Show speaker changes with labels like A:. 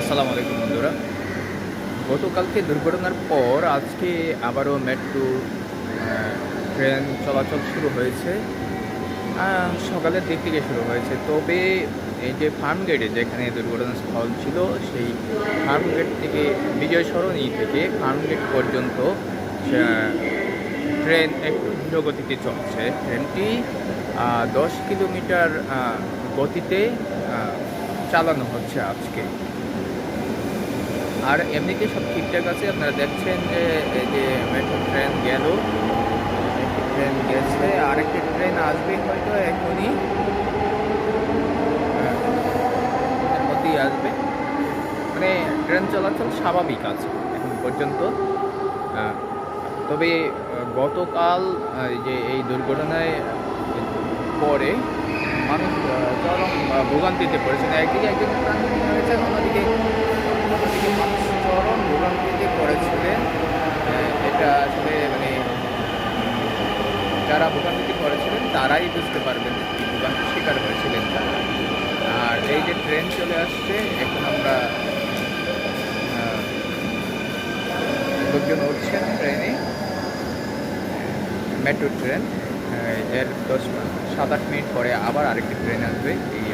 A: আসসালামু আলাইকুম বন্ধুরা। গতকালকে দুর্ঘটনার পর আজকে আবারও মেট্রো ট্রেন চলাচল শুরু হয়েছে। সকালের দিক থেকে শুরু হয়েছে। তবে এই যে ফার্ম গেটে যেখানে দুর্ঘটনাস্থল ছিল, সেই ফার্ম গেট থেকে বিজয় সরণি থেকে ফার্ম গেট পর্যন্ত ট্রেন একটু ধীর গতিতে চলছে ট্রেনটি দশ কিলোমিটার গতিতে চালানো হচ্ছে আজকে। আর এমনিতে সব ঠিকঠাক আছে। আপনারা দেখছেন যে এই যে মেট্রো ট্রেন গেল। একটি ট্রেন গেছে আরেকটি ট্রেন আসবে হয়তো এখনই। হ্যাঁ, মধ্যেই আসবে। মানে ট্রেন চলাচল স্বাভাবিক আছে এখন পর্যন্ত। আহ, তবে গতকাল যে এই দুর্ঘটনায় পরে মানুষ চরম ভোগান্তিতে পড়েছেন একদিকে একজন প্রাণহানি হয়েছে অন্যদিকে মানুষ চরম ভোগান্তিতে পড়েছিলেন আহ, এটা আসলে মানে যারা ভোগান্তিতে করেছিলেন, তারাই বুঝতে পারবেন কি ভোগান্তির শিকার হয়েছিলেন তারা। আর এই যে ট্রেন চলে আসছে, এখন আমরা লোকজন উঠছেন ট্রেনে। মেট্রো ট্রেন এর দশ, সাত, আট মিনিট পরে আবার আরেকটি ট্রেন আসবে, এই